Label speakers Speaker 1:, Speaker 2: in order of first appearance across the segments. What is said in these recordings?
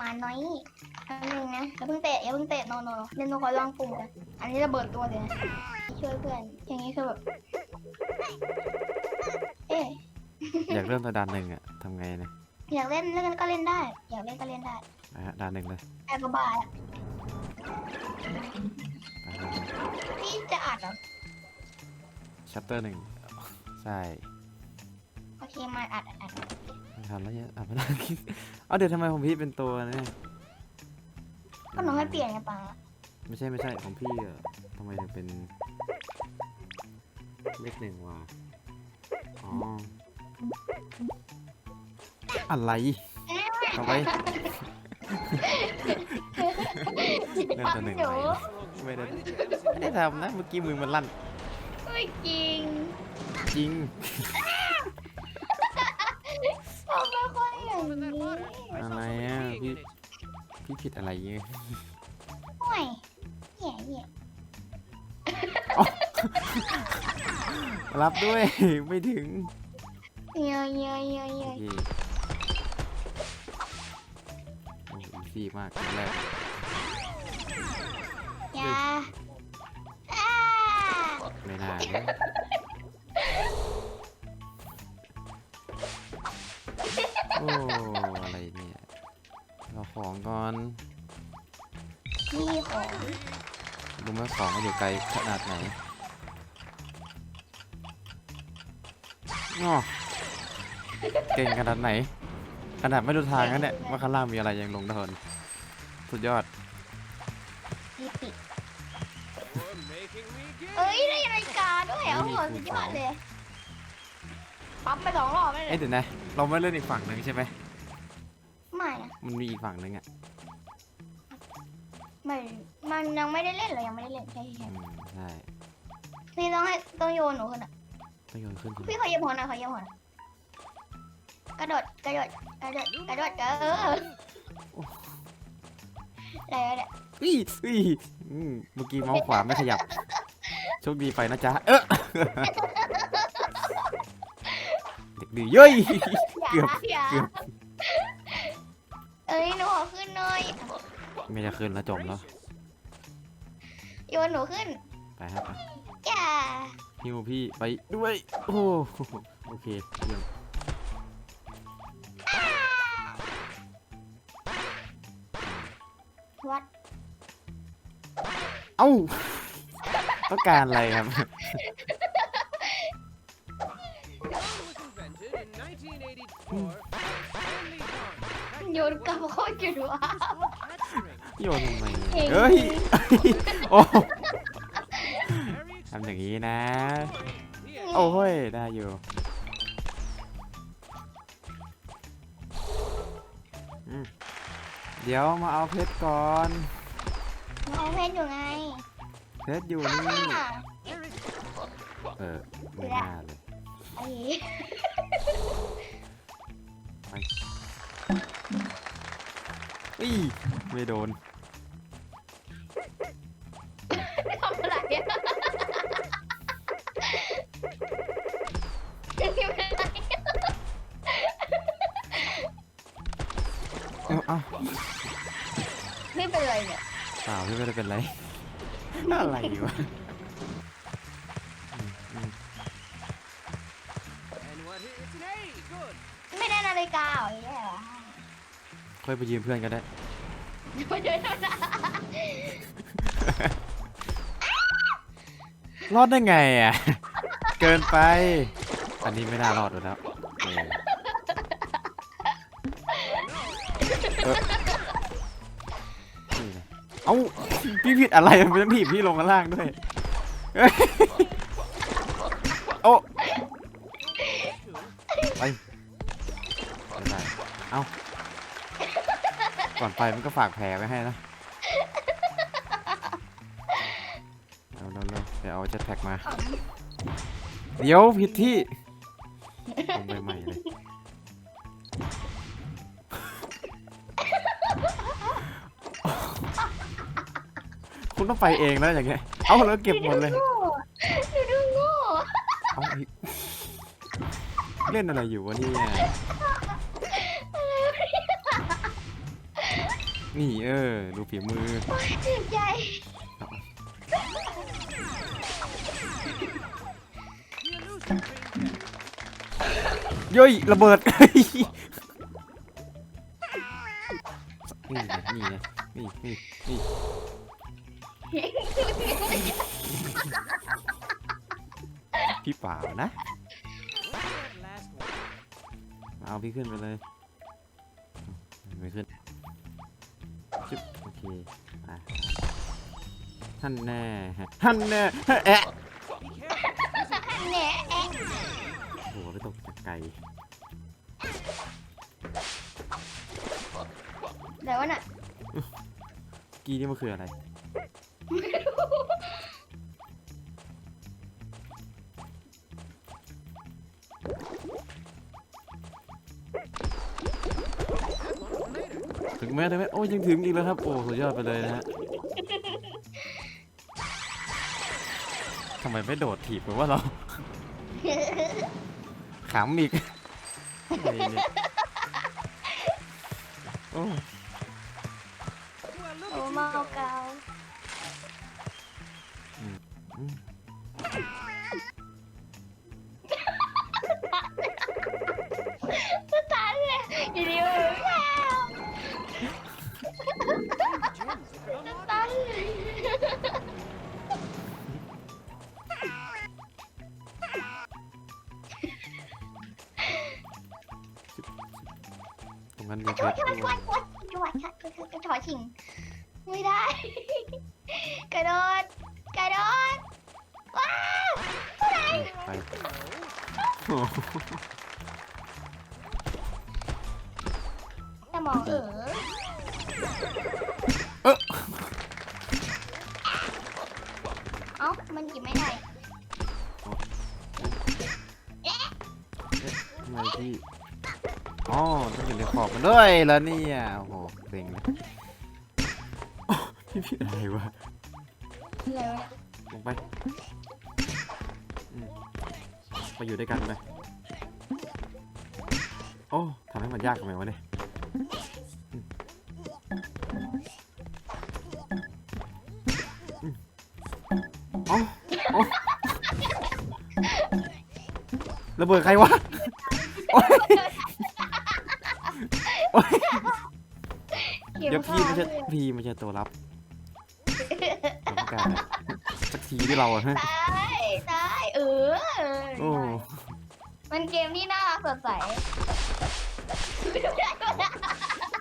Speaker 1: มาน้อยอันนึงนะอย่าเพิ่งเตะอย่าเพิ่งเตะโนโนโนเดี๋ยวโนขอลองปุ่มกันอันนี้ระเบิดตัวเลยนะช่วยเพื่อน อย่างนี้คือแบบ เอ๊ะ
Speaker 2: อยากเริ่มแต่ด่านหนึ่งอะทำไงนะ
Speaker 1: อยากเล่นเล่นก็เล่นได้ อยากเล่นก็เล่นได้
Speaker 2: นะฮะด่านหนึ่งเลย
Speaker 1: แต่ก็บายอะ
Speaker 2: ไป
Speaker 1: พี่จะอัดเหรอ
Speaker 2: ชัปเตอร์หนึ่งใช่
Speaker 1: โอเคมาอัดอัดอัด
Speaker 2: ไม่ ทันแล้วเนี่ยอะไม่ได้คิดเอาเดี๋ยวทำไมของพี่เป็นตัวเนี่ย
Speaker 1: ก็หนูให้เปลี่ยนไงปังอะ
Speaker 2: ไม่ใช่ไม่ใช่ของพี่อะทำไมถึงเป็นเลขหนึ่งวะอ๋ออะไรต่อไปเล่นตัวหนึ่ง
Speaker 1: หนู
Speaker 2: ไปไม่ได้ไม่ได้ทำนะเมื่อกี้มือมันลั่น
Speaker 1: ไม่จริง
Speaker 2: จริง พี่ผิดอะไรเงี้ย
Speaker 1: ห่วยเหี้ยเหี้ย
Speaker 2: รับด้วย ไม่ถึง
Speaker 1: เหี้ยเหี้ยเหี้ย
Speaker 2: โอ
Speaker 1: เหี้ย
Speaker 2: เคโอ้อีซี่มากครั้งแรก
Speaker 1: อย่าอ้า
Speaker 2: ไม่น่าเลยโอ้อะไรเนี่ยเราของก่ อน
Speaker 1: นี่ของ
Speaker 2: รู้ไหมของมันอยู่ไกลขนาดไหนงอเก่งขนาดไหน ขนาดไม่ดูทางนั้นเนี่ยว่าข้างล่างมีอะไรยังลงได้ทนสุดยอด
Speaker 1: นี่ปิดเอ้ยได้นาฬิกาด้วยโอ้โหสุดยอดเลยปั๊มไปสองรอบเลย
Speaker 2: เอ้ยเดี๋ยวนะ เราไม่เล่นอีกฝั่งหนึ่งใช่ไหม
Speaker 1: ไม่นะ
Speaker 2: มันมีอีกฝั่งหนึ่งอะ
Speaker 1: ไม่มันยังไม่ได้เล่นเลยยังไม่ได้เล่นใช่ใช่
Speaker 2: อืมใช่
Speaker 1: พี่ต้องให้ต้องโยนหนูขึ้นอะ
Speaker 2: ต้องโยนขึ้นใช่ไหม
Speaker 1: พี่ขอเหยียบหัวหน่อยขอเหยียบหัวหน่อยกระโดดกระโดดกระโดดกระโดดเอออะไรวะเนี่ย
Speaker 2: อุ้ยอุ้ยอืมเมื่อกี้เมาส์ขวาไม่ขยับ โชคดีไปนะจ๊ะ เออเด็กดื้อเย้ยเกือบ
Speaker 1: อย่า
Speaker 2: เกือบ
Speaker 1: เอ้ยหนูขอขึ้นหน่อย
Speaker 2: ไม่จะขึ้นแล้วจมแล้ว
Speaker 1: โยนหนูขึ้น
Speaker 2: ไปครับไป
Speaker 1: อย่า
Speaker 2: ฮิวพี่ไปด้วย โอ้โหโอเคเยี่ยม
Speaker 1: วัด
Speaker 2: เอ้า ต้องการอะไรครับ
Speaker 1: โยนกลับโคตรจุดวะ
Speaker 2: โยนทำไม
Speaker 1: เก่ง
Speaker 2: เฮ้ย โอ้ทำอย่างนี้นะ โอ้ย ได้อยู่อืมเดี๋ยวมาเอาเพชรก่อน
Speaker 1: มาเอาเพชรอยู่ไง
Speaker 2: เพชรอยู่นี่
Speaker 1: อ่า
Speaker 2: เออ ไม่น่าเลย
Speaker 1: ไอ้
Speaker 2: อีไม่โดน
Speaker 1: อ้า
Speaker 2: เอ้า
Speaker 1: ไม่เป็นไรเนี่ย
Speaker 2: เปล่าพี่ไม่ได้เป็นไร อะไรวะอืมอืม
Speaker 1: ไม่ได้นาฬิกาเหรอแย่เหรอ
Speaker 2: ค่อยไปยืมเพื่อนก็ได้
Speaker 1: ไม่ได้เท่านั้น
Speaker 2: รอดได้ไงอะ เกินไป อันนี้ไม่น่ารอดอยู่แล้ว เออนี่นะเอ้าพี่ผิดอะไรมันต้องถีบพี่ลงข้างล่างด้วยเฮ้ยโอ้ไปไม่ได้เอ้าก่อนไปมันก็ฝากแผลไว้ให้นะเอาเร็วๆเดี๋ยวเอาเจ็ตแพ็กมา เดี๋ยวผิดที่ลงไปใหม่เลย คุณต้องไปเองแล้วอย่างเงี้ย เอาแล้วเก็บหมดเลย
Speaker 1: ดูดูโง่
Speaker 2: เอาอีกเล่นอะไรอยู่วะเนี่ยนี่เออ ดูฝีมือ
Speaker 1: เจ็บใจ
Speaker 2: เย้ยระเบิด นี่ไงนี่ไงนี่นี่นี่ พี่เปล่านะ เอาพี่ขึ้นไปเลย ไม่ขึ้นจึ๊บโอเคอะท่านแน่ท่านแน่แอะ
Speaker 1: แหน่แอะ
Speaker 2: โอ้โหไปตกจากไกล
Speaker 1: แต่ว่าน่ะ
Speaker 2: กี้นี่มันคืออะไร ถึงแม้ถึงแม้โอ้ยยังถึงอีกแล้วครับ โอ้สุดยอดไปเลยนะฮะทำไมไม่โดดถีบเหมือนว่าเราขำอีกอะไรเนี่ยั
Speaker 1: น
Speaker 2: มีเพ
Speaker 1: ช่วย
Speaker 2: ชร
Speaker 1: ช่วย
Speaker 2: ด้
Speaker 1: ช่
Speaker 2: ว
Speaker 1: ยยช่วยช่วยช่วยช่วยกระถอชิงไม่ได้ กระโดดกระโดดว้าว
Speaker 2: อะ
Speaker 1: ไร ด้
Speaker 2: วยแล้วเนี่ยโอ้โหเซ็งเลยโอ้พี่ผิดอะไรวะ
Speaker 1: อะไรวะ
Speaker 2: ลงไปอืมไปอยู่ด้วยกันไปโอ้ทำให้มันยากทำไมวะเนี่ยอืมอืมเอ้าเอ้าระเบิดใครวะ เดี๋ยวพี่ไม่ใช่พี่ไม่ใช่ตัวรับเราต้องการอะสักทีที่เราอะฮะ
Speaker 1: ตายตายเออเออ
Speaker 2: โอ้
Speaker 1: มันเกมที่น่ารักสดใส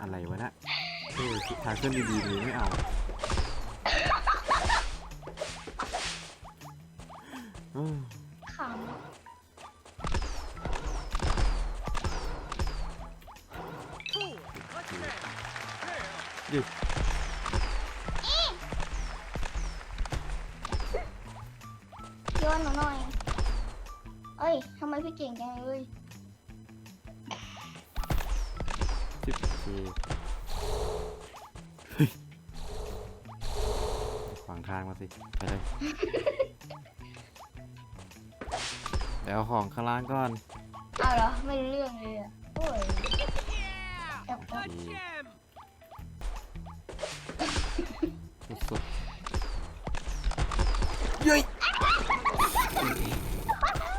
Speaker 2: อะไรวะเนะเออทางเครื่องดีๆนี้ไม่เอา ย
Speaker 1: ทำไมพี่เก่งจังเลย
Speaker 2: สิบทีเฮ้ยขวางทางมาสิ ไปเลย เดี๋ยวเอาของข้างล่างก่อน
Speaker 1: เอาเหรอ ไม่รู้เรื่องเลยอะโอ้ยเ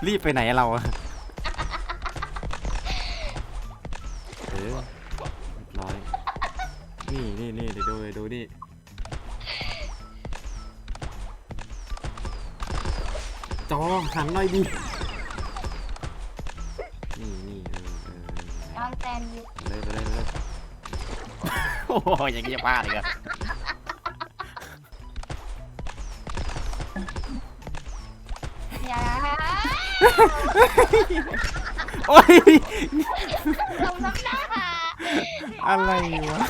Speaker 1: รี
Speaker 2: บไปไหนอะเราอะเออเรียบร้อย นี่นี่นี่เดี๋ยวดูเดี๋ยวดูนี่ จอหันหน่อยดิ นี่นี่เออเออ
Speaker 1: ตอนแตนอยู่
Speaker 2: เออไปเลยไปเลยไปเลยโอ้โหอย่างนี้จะบ้าเลยกัน
Speaker 1: อย่า
Speaker 2: โอ้ย
Speaker 1: ลงน้ำหน้า
Speaker 2: อะไรวะ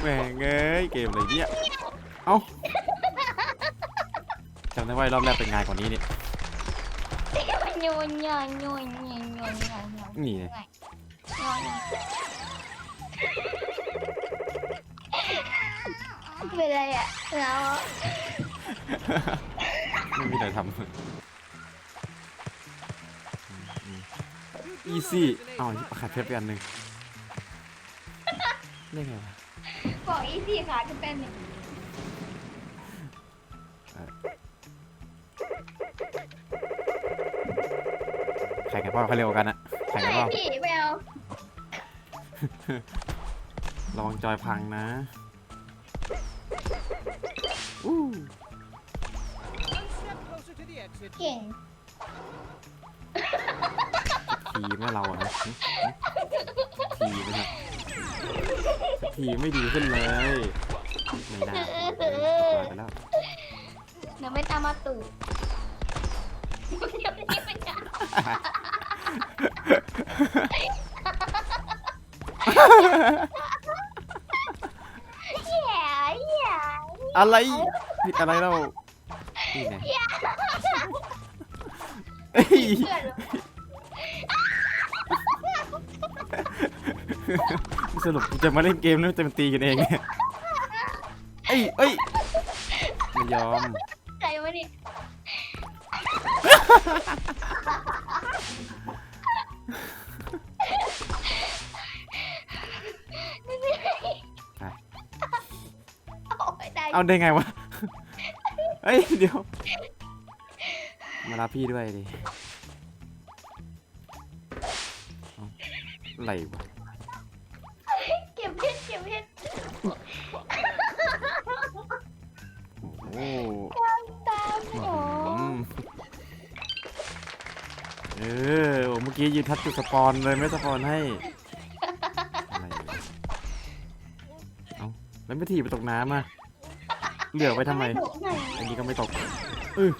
Speaker 2: แหม่งเอ้ยเกมอะไรเนี่ยเอ้าจำได้ว่ารอบแรกเป็นงานกว่านี้นี่
Speaker 1: โยนโยนโยนโยนโยนโยนโยน
Speaker 2: นี่ไง
Speaker 1: โยนเป็นไรอะแล้ว
Speaker 2: ไม่มีอะไรทำอืมอีซี่อ้าวขาดเพชรไปอันหนึ่งได้ไงวะ
Speaker 1: บอกอีซี่ค่ะจะเป็นหนึ่ง
Speaker 2: แข่งกันเปล่าใครเร็วกว่ากันอะแข่ง
Speaker 1: ไหน
Speaker 2: กันเปล่า
Speaker 1: พี่ไม่เอา
Speaker 2: ระวังจอยพังนะอู้
Speaker 1: เก่ง
Speaker 2: ทีไม่เราอะนะหึหึทีไม่ครับทีไม่ดีขึ้นเลยไม่น่าตายไปแล้ว
Speaker 1: เดี๋ยวไม่ตามมาตู่เดี๋ยวนี้ไม่ได้แย่แย่
Speaker 2: อะไรผิดอะไรเรา เอ้ย
Speaker 1: เพื่อน
Speaker 2: สรุปกูจะมาเล่นเกมแล้วจะมาตีกันเองเนี่ยเอ้ยเอ้ยไม่ยอม
Speaker 1: ใจวะนี่
Speaker 2: ไป
Speaker 1: เอาไปได้
Speaker 2: เอาได้ไงวะเฮ้ยเดี๋ยวมารับ พี่ด้วยดิเอาอะไรวะ
Speaker 1: เก็บเพชรเก็บเพชร
Speaker 2: โอ้
Speaker 1: ตามหมอ
Speaker 2: อืมเออโอ้เมื่อกี้ยืนทัดจุดสปอนเลยไม่สปอนให้อะไรวะเอาแล้วไม่ถีบไปตกน้ำอะเหลือไว้ทำไม
Speaker 1: ดุหน่อย
Speaker 2: อันนี้ก็ไม่ตกเออ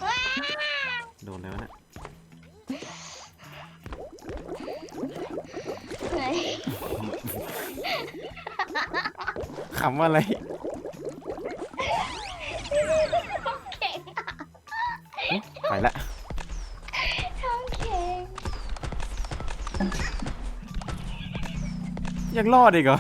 Speaker 2: ำว่าอะไร
Speaker 1: เก่ง
Speaker 2: ไปละ
Speaker 1: ท้องเก่ง
Speaker 2: ยังรอดอีกเหรอ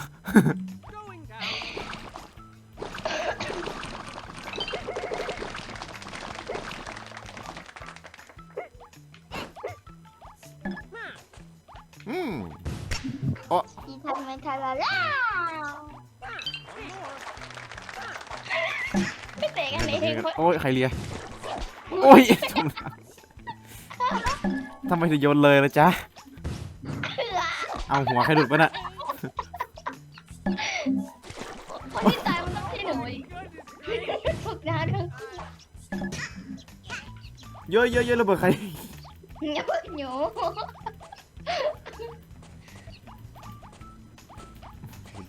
Speaker 1: รเลี
Speaker 2: ยโอ้ยจมน้ำทำไมถึงโยนเลยล่ะจ๊ะ
Speaker 1: เถื่อ
Speaker 2: เอาหัวใครหลุดปะน่ะ
Speaker 1: คนที่ตายมันต้องใช่หนูดิฝึกนานทั้ง
Speaker 2: เยอะเยอะเยอะระเบิดใคร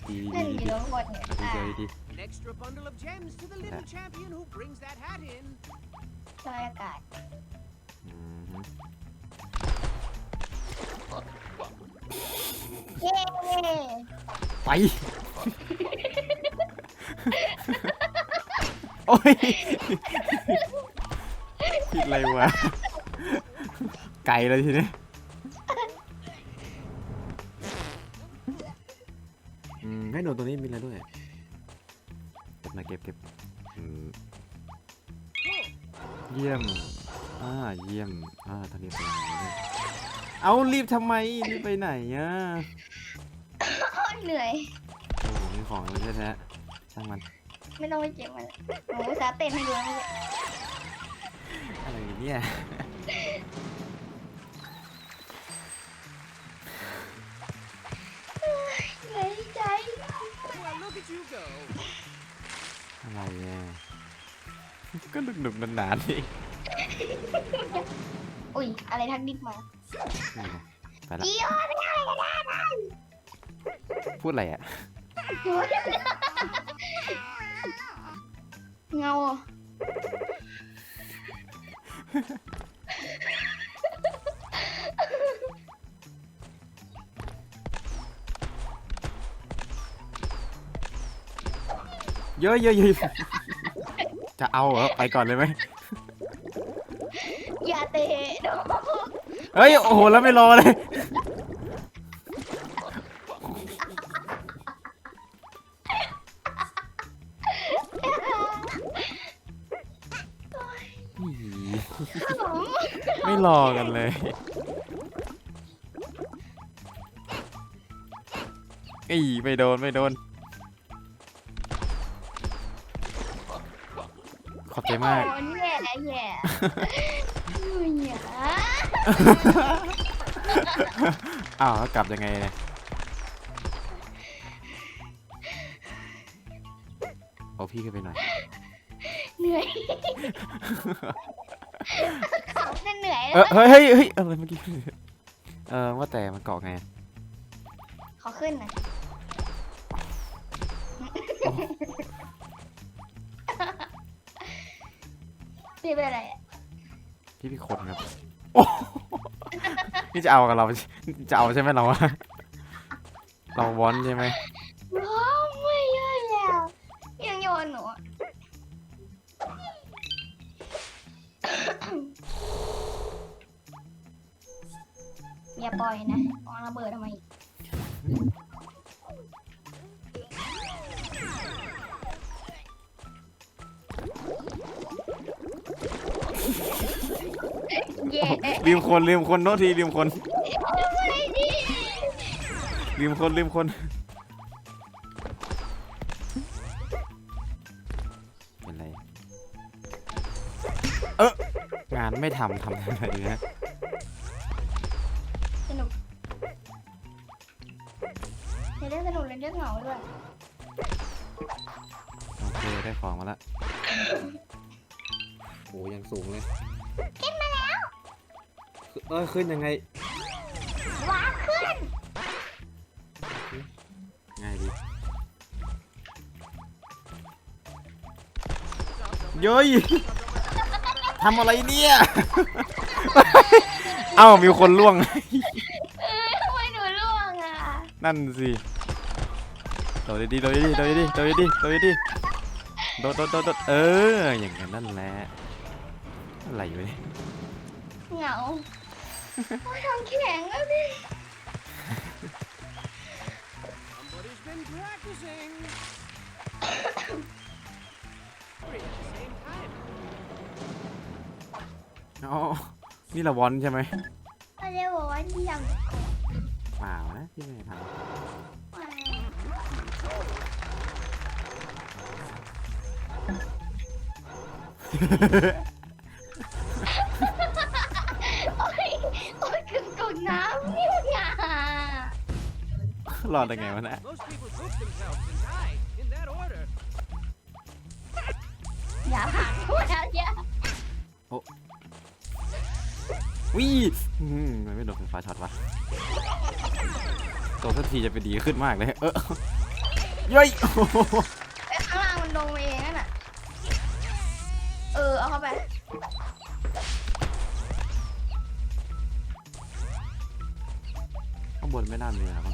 Speaker 2: ดี
Speaker 1: เล่น
Speaker 2: ดี
Speaker 1: อยู่ทั้งหมดเนี่ย
Speaker 2: ดี
Speaker 1: อ่า
Speaker 2: ดีดี
Speaker 3: An extra bundle of gems to the little champion who brings that hat in.
Speaker 1: ลอยอากาศ
Speaker 2: อืมฮึ
Speaker 1: เย้
Speaker 2: ไป โอ้ยผิดอะไรวะ ไก่เลยทีนี้ เอารีบทำไมรีบไปไหนอะ
Speaker 1: โคตรเหนื่อย
Speaker 2: โอ้โหมีของแล้วแท้ๆช่างมัน
Speaker 1: ไม่ต้องไปเจ็บมันหนูอุตสาห์เต้นให้ดูนะเนี่ย
Speaker 2: อะไรเนี่ย
Speaker 1: เหนื่อยใจ
Speaker 3: Well, look at you go.
Speaker 2: อะไรเนี่ยก็หนุกหนุกๆนานๆนี่
Speaker 1: อุ้ยอะไรทักดิกมา
Speaker 2: นี่ ไงไปละ
Speaker 1: จีโอไม่ได้ก็ได้ได้
Speaker 2: พูดอะไรอะ
Speaker 1: เงาอะ
Speaker 2: เยอะเยอะเยอะจะเอาเหรอ ไปก่อนเลยไหม
Speaker 1: เฮ้
Speaker 2: ย โอ้โห แล้วไม่รอเลย ไม่รอกันเลย อีไม่โดน ไม่โดน ขอบใจมาก
Speaker 1: โอ้แย่แย่เหนีย
Speaker 2: อ้าวแล้วกลับยังไงเนี่ยเอาพี่ขึ้นไปหน่อย
Speaker 1: เหนื่อยเขาจะเหนื่อย
Speaker 2: เออเฮ้ยเฮ้ยเฮ้ยอะไรเมื่อกี้เออว่าแต่มันเกาะไง
Speaker 1: เขาขึ้นนะพี่เป็นอะไรอะ
Speaker 2: พี่พี่คนครับโอ้ นี่จะเอากับเราจะเอาใช่ไหมเราเราวอนใช่ไหม
Speaker 1: ร้องไม่เยอะแล้วยังโยนหนูอะอย่าปล่อยนะวางระเบิดทำไมอีก
Speaker 2: ลืมคนลืมคนโน้ทีลืมคน
Speaker 1: ไม่ดี
Speaker 2: ลืมคนลืมคน เป็นไร เอองานไม่ทำทำอะไรนะ ขึ้
Speaker 1: น
Speaker 2: ยังไง
Speaker 1: ว้าวขึ้น
Speaker 2: ง่ายดีเย้ยทำอะไรเนี่ย เอ้ามีคนล่วง
Speaker 1: เออทำไมหนูร่วงอะ
Speaker 2: นั่นสิโดดดีๆโดดดีๆโดดดีๆโดดดีๆโดดดีๆโดดโดดโดดโดดเออ อย่างนั้นนั่นแหละ อะไรอยู่เนี่ย
Speaker 1: เหงา โอ้ยทำแข็งแล้วพี่
Speaker 3: Somebody's been practicing. Three at the same time.
Speaker 2: อ๋อ นี่ละวอนใช่ไหม
Speaker 1: เขาจะบอกว่าที่ยัง
Speaker 2: เปล่านะที่ไม่ได้ท
Speaker 1: โร
Speaker 2: อดได้ไงวะเนะ
Speaker 3: Most people poop themselves and die in that order.
Speaker 1: อย่าผ่านพูดแล้วอย่า
Speaker 2: วิอืมมันไม่โดนไฟฟ้าช็อตวะตัวสักทีจะไปดีขึ้นมากเลย เออเย้ยโอ้โห
Speaker 1: ไอ้ข้างล่างมันลงมาเองนั่นน่ะ เออ เอาเข้าไป
Speaker 2: ข้างบนไม่น่ามีหรอกมั้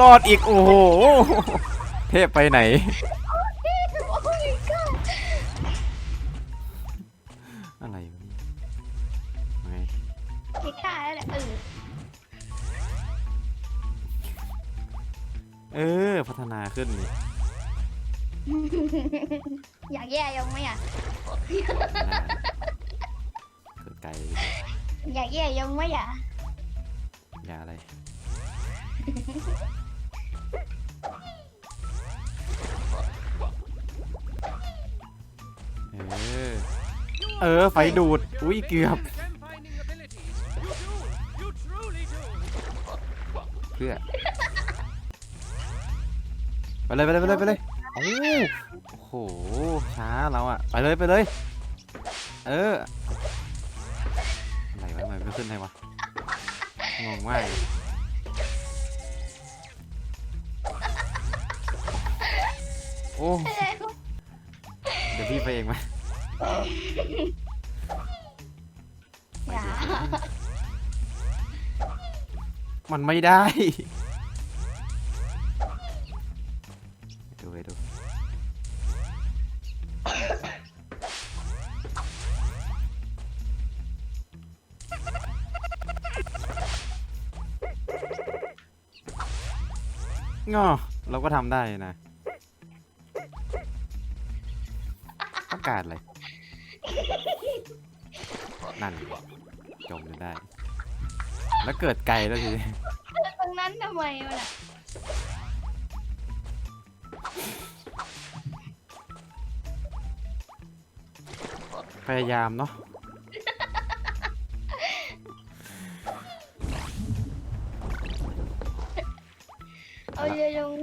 Speaker 2: รอดอีก โอ้โห เทพไปไหน
Speaker 1: โอ้ยก็
Speaker 2: อะไรวะเนี่ยไง
Speaker 1: ผิดท่าแล้วแหละเออ
Speaker 2: เออ พัฒนาขึ้นนี่
Speaker 1: อยากแย่ยังไม่อยาก
Speaker 2: พัฒนาเกิดไกล
Speaker 1: อยากแย่ยังไม่อยาก
Speaker 2: อย่าอะไร เออ เออ ไฟดูด อุ้ยเกือบ เพื่อ ไปเลยไปเลยไปเลยไปเลยโอ้โอ้โห ช้าเราอะไปเลยไปเลย เออ อะไรวะทำไมไม่ขึ้นเลยวะงงมากเลย โอ้ เดี๋ยวพี่ไปเองไหม
Speaker 1: อย่า
Speaker 2: มันไม่ได้ ดูไปดู งอ เราก็ทำได้นะ การอะไรนั่น จมจนได้ แล้วเกิดไกลแล้วทีนี้
Speaker 1: ตรงนั้นทำไมวะน่ะ
Speaker 2: พยายามเนาะ
Speaker 1: เอาเรือลง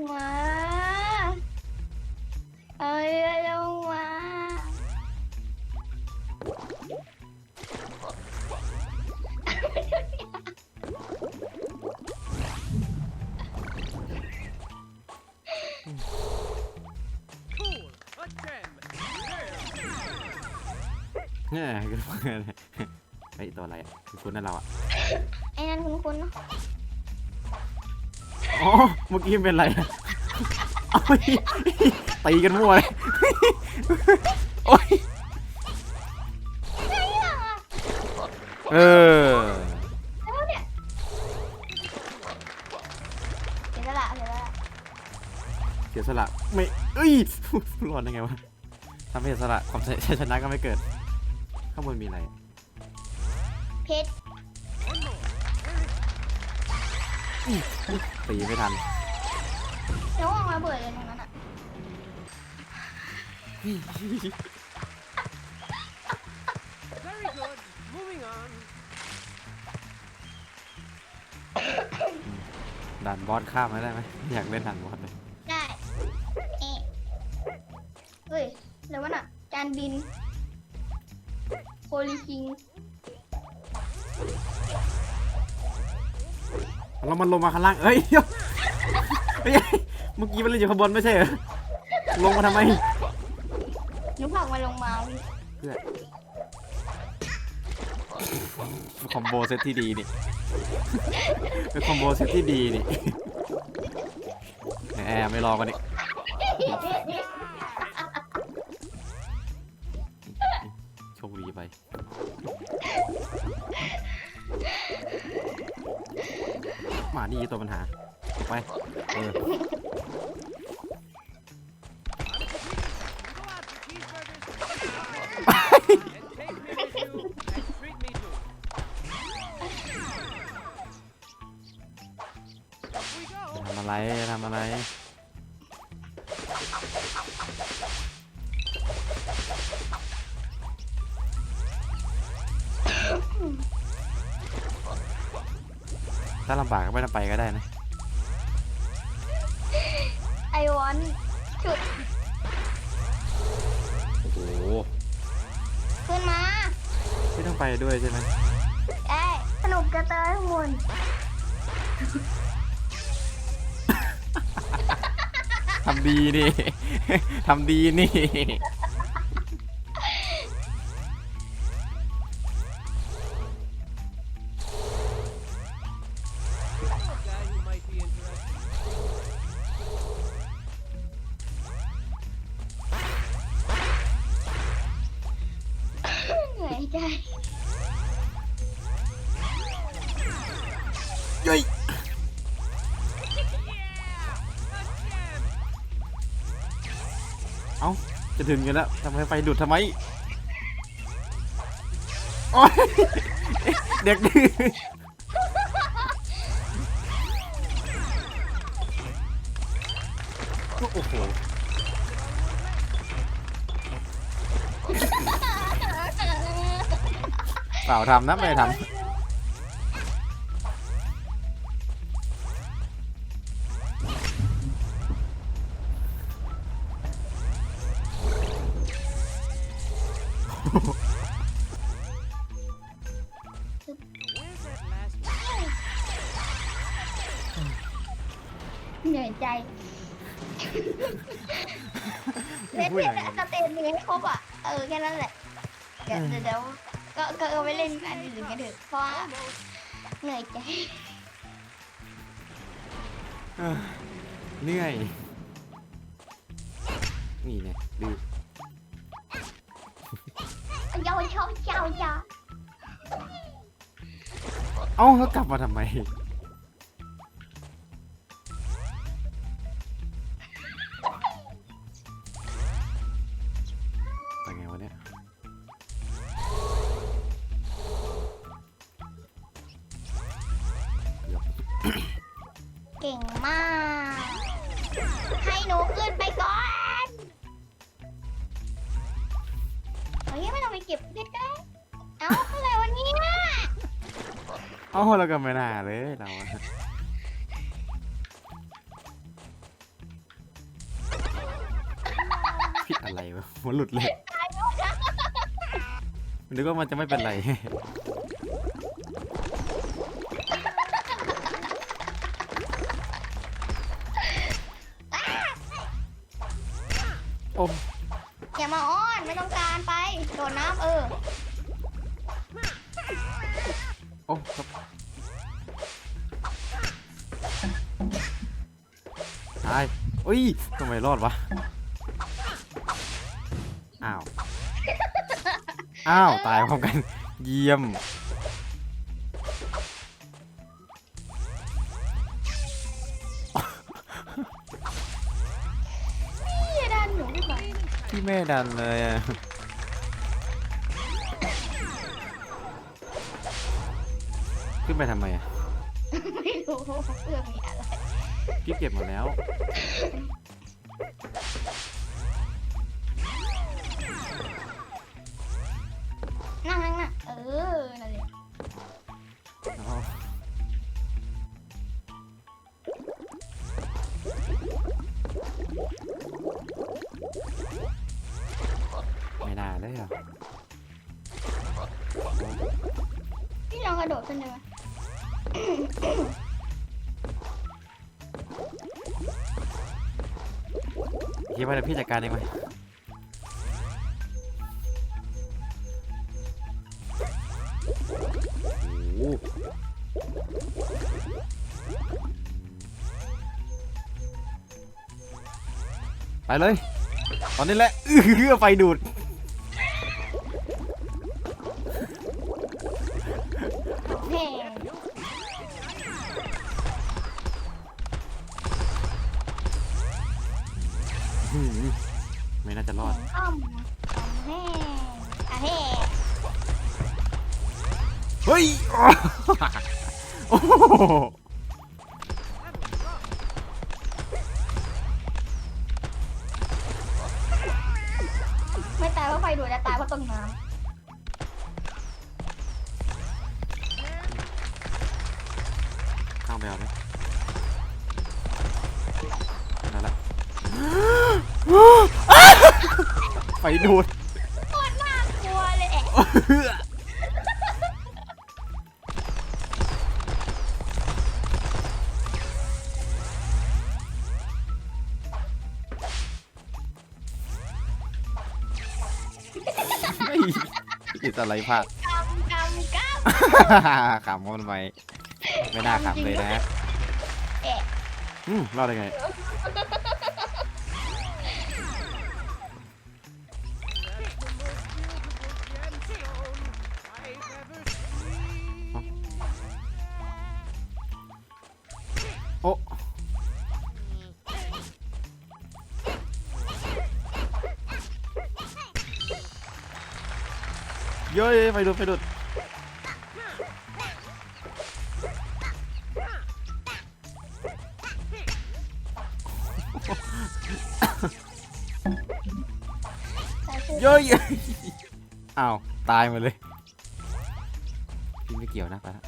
Speaker 1: เนี่
Speaker 2: ยคือว่าไงเฮ้ยตัวอะไรอะคือคุณนั่นเราอะ
Speaker 1: ไอ้นั่นคุ้นๆเนอะ
Speaker 2: อ๋อเมื่อกี้มันเป็นอะไรอะเอาไปตีกันมั่วเลยโอ้ย
Speaker 1: ไอ้อะ
Speaker 2: เออ
Speaker 1: แล้วเนี่ยเสียสละเสียสละ
Speaker 2: เสียสละไม่เอ้ยรอดได้ไงวะทำให้เสียสละความชัยชนะก็ไม่เกิดข้าง บนมีอะไร
Speaker 1: เพชร
Speaker 3: One more.
Speaker 2: ตีไม่ทัน
Speaker 1: แล้ววางระเบิดเลยตรงนั้นอะ
Speaker 3: Very good. Moving on.
Speaker 2: ด่านบอสข้ามไม่ได้ไหมอยากเล่นด่านบอสเลย
Speaker 1: ได้เอะเฮ้ยแล้ววะน่ะจานบิน โพลิคิง
Speaker 2: แล้วมันลงมาข้างล่างเอ้ยเดี๋ยวเฮ้ยเมื่อกี้มันเล่นอยู่ข้างบนไม่ใช่เหรอ ลงมาทำไม
Speaker 1: หนูผลักมันลงมาพี่
Speaker 2: เพื่อคอมโบเซตที่ดีนี่เป็นคอมโบเซตที่ดีนี่แหมไม่รอกันอีก นี่ตัวปัญหาไปเออทำอะไรทำอะไร ถ้าลำบากก็ไม่ต้องไปก็ได้นะ
Speaker 1: ไอวอนชุด
Speaker 2: โอ้โห
Speaker 1: ขึ้นมา
Speaker 2: ไม่ต้องไปด้วยใช่ไหม
Speaker 1: เอ้ยสนุกจะเตยมุน
Speaker 2: ทำดีนี่ ทำดีนี่ ถึงกันแล้วทำไมไฟดุดทำไมโอ๊ยเด็กดื้อโอ้โหเปล่าทำนะไม่ได้ท
Speaker 3: Now, ำ
Speaker 1: เหนื่อยใจ เล่น
Speaker 2: พูด
Speaker 1: แค่
Speaker 2: อย่างนั้น
Speaker 1: สเตจหนึ่งให้ครบอะ เออแค่นั้นแหละ เดี๋ยวเดี๋ยวก็ก็เอาไปเล่นอันอื่นกันเถอะเพราะว่าเหนื่อยใจ
Speaker 2: เหนื่อย นี่เนี่ยดื้
Speaker 1: เอาเขา
Speaker 2: กลับมาทำไมไงวะเนี่ย เก่
Speaker 1: งมาก ให้หนูขึ้นไปก่อน เก็บเพชรก็ได้ เอ้าอะไรวะเนี่ย
Speaker 2: เอ้าเราก็ไม่น่าเลยเราอะผิดอะไรวะหัวหลุดเลยนึกว่ามันจะไม่เป็นไร โอ้
Speaker 1: อย่ามาอ้อนไม่ต้องการไป โดดน้ำเออ
Speaker 2: โอ้ครับตายอุ้ยทำไมรอดวะ อ้าว อ้าว ตายพร้อมกัน เยี่ยม
Speaker 1: พี่ดันหนูขึ้นไป
Speaker 2: ที่แม่ดันเลยอะ นไปทำไมอะ
Speaker 1: ไม่รู้เพื่อมีอะไร
Speaker 2: พี่เก็บหมดแล้ว
Speaker 1: พี่
Speaker 2: จัดการเองไหมโอ้ไปเลย ตอนนี้แหละเออไฟดูด ดู
Speaker 1: ดำโคตรน่ากลัวเลยแอะ
Speaker 2: ไม่ติดอะไรพลาด
Speaker 1: กำกำกำ
Speaker 2: ขำมันไปไม่น่าขำเลยนะ
Speaker 1: แอะ
Speaker 2: อืมรอดได้ไงโเย้ยไปดูดไปดูด
Speaker 1: ตายคือ
Speaker 2: เย้ยอ้าว ตายหมาเลยพี่ไม่เกี่ยวนะไปละ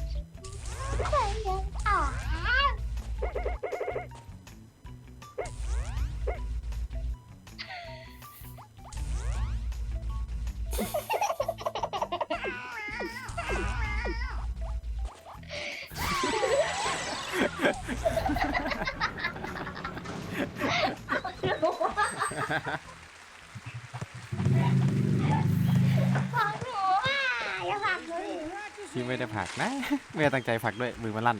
Speaker 2: นะไม่ได้ตั้งใจผลักด้วยมือมันลั่น